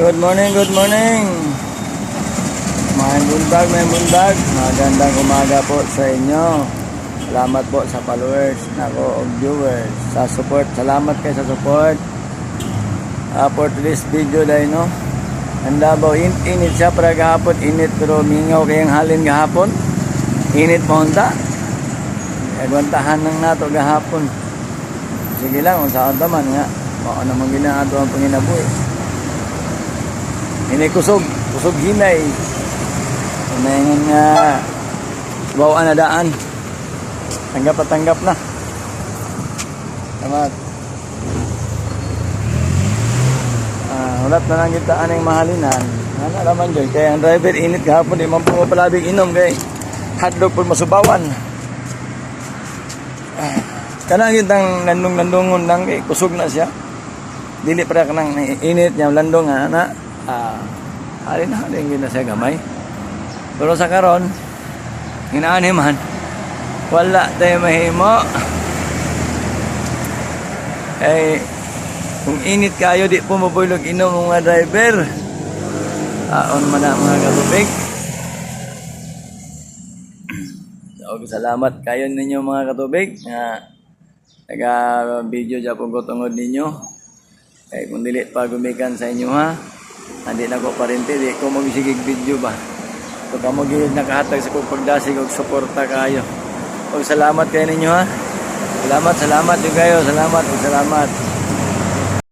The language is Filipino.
Good morning, good morning. Mga bundag, may bundag. Magandang umaga po sa inyo. Salamat po sa followers, nako, og viewers, sa support. Salamat kayo sa support. Uh, for today's video dahil no. Ang Davao, in init siya para gahapon, init pero mingaw kayang halin gahapon. Init mo hunta. Agwantahan ng nato gahapon. Sige lang, kung saan nga. Mao naman ginaado ang panginabuhi. Ini kusog, kusog hinay. Unayin nga bawaan na daan. Tanggap at tanggap na. Salamat. Ah, ulat na lang kita anong mahalinan. Ano naman dyan, kaya ang driver init kahapon, di man pumapalabing inom kay hotdog po masubawan. Ah, kanang kitang landong-landongon lang kay kusog na siya. Dili para kanang init niya landong nga na. Ah, halin halin gina siya gamay. Pero sa karon, hinaani man, wala tayo mahimo. Eh, kung init kayo, di po mabulog inom mga driver. Aon man na mga katubig. So, salamat kayo ninyo mga katubig na taga video dyan po ko tungod ninyo. Eh, kung dili pa gumikan sa inyo ha, hindi na ko parinti, di ko magsigig video ba. So, kamo gilid nakahatag sa kong pagdasig og suporta kayo. O salamat kayo ninyo ha. Salamat, salamat yung kayo. Salamat, o salamat.